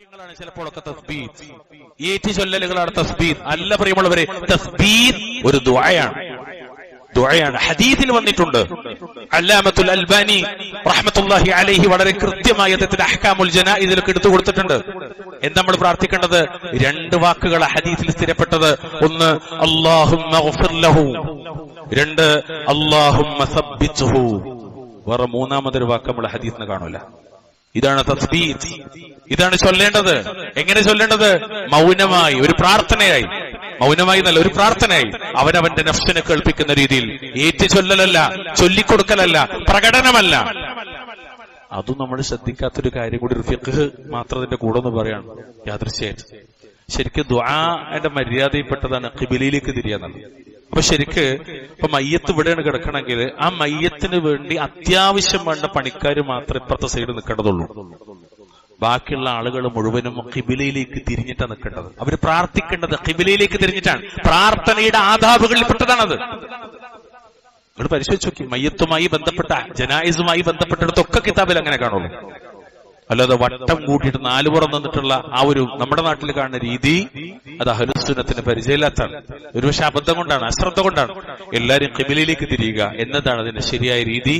ാണ് ചിലപ്പോഴൊക്കെ തസ്ബീദ് ഏറ്റി ചൊല്ലലുകളാണ് തസ്ബീദ് അല്ല പ്രിയമുള്ളവരെ തസ്ബീദ് ഒരു ദ്വായാണ് ദുആയാണ്. ഹദീസിൽ വന്നിട്ടുണ്ട്. അല്ലാമത്തുൽ അൽബാനി റഹ്മത്തുല്ലാഹി അലൈഹി വളരെ കൃത്യമായി അദ്ദേഹത്തിന്റെ അഹ്കാമുൽ ജനാഇദിലൊക്കെ എടുത്തു കൊടുത്തിട്ടുണ്ട്. എന്താ നമ്മൾ പ്രാർത്ഥിക്കേണ്ടത്? രണ്ട് വാക്കുകൾ ഹദീസിൽ സ്ഥിരപ്പെട്ടത്. ഒന്ന് അല്ലാഹുമ്മ ഗഫിർ ലഹു. രണ്ട് സബ്ബിത്ഹു. വേറെ മൂന്നാമതൊരു വാക്ക് നമ്മൾ ഹദീസിന് കാണൂല. ഇതാണ് തസ്ബീത് ഇതാണ് ചൊല്ലേണ്ടത്. എങ്ങനെ ചൊല്ലേണ്ടത്? മൗനമായി ഒരു പ്രാർത്ഥനയായി. മൗനമായി എന്നല്ല ഒരു പ്രാർത്ഥനയായി. അവനവന്റെ നഫ്സിനെ കേൾപ്പിക്കുന്ന രീതിയിൽ. ഏറ്റു ചൊല്ലലല്ല ചൊല്ലിക്കൊടുക്കലല്ല പ്രകടനമല്ല. അതും നമ്മൾ ശ്രദ്ധിക്കാത്തൊരു കാര്യം കൂടി ഫിഖ് മാത്രം അതിന്റെ കൂടെ ഒന്ന് പറയാണ് യാദൃശ്യമായിട്ട്. ശരിക്ക് ദ്വാന്റെ മര്യാദയിൽപ്പെട്ടതാണ് കിബിലിയിലേക്ക് തിരിയാന്നുള്ളത് അപ്പൊ ശരിക്ക് ഇപ്പൊ മയ്യത്ത് ഇവിടെയാണ് കിടക്കണമെങ്കിൽ ആ മയ്യത്തിന് വേണ്ടി അത്യാവശ്യം വേണ്ട പണിക്കാർ മാത്രമേ ഇപ്പുറത്തെ സൈഡ് നിൽക്കേണ്ടതുള്ളൂ. ബാക്കിയുള്ള ആളുകൾ മുഴുവനും കിബിലയിലേക്ക് തിരിഞ്ഞിട്ടാണ് നിൽക്കേണ്ടത്. അവർ പ്രാർത്ഥിക്കേണ്ടത് കിബിലയിലേക്ക് തിരിഞ്ഞിട്ടാണ്. പ്രാർത്ഥനയുടെ ആധാബുകളിൽ പെട്ടതാണത് നിങ്ങൾ പരിശോധിച്ച് നോക്കി മയ്യത്തുമായി ബന്ധപ്പെട്ട ജനായിസുമായി ബന്ധപ്പെട്ടിടത്തൊക്കെ കിതാബിൽ അങ്ങനെ കാണുള്ളൂ. അല്ലാതെ വട്ടം കൂട്ടിയിട്ട് നാലു പുറം നിന്നിട്ടുള്ള ആ ഒരു നമ്മുടെ നാട്ടിൽ കാണുന്ന രീതി അത് അഹലുസുനത്തിന് പരിചയമില്ലാത്താണ് ഒരുപക്ഷെ അബദ്ധം കൊണ്ടാണ് അശ്രദ്ധ കൊണ്ടാണ്. എല്ലാരും കിബിലയിലേക്ക് തിരിയുക എന്നതാണ് അതിന്റെ ശരിയായ രീതി.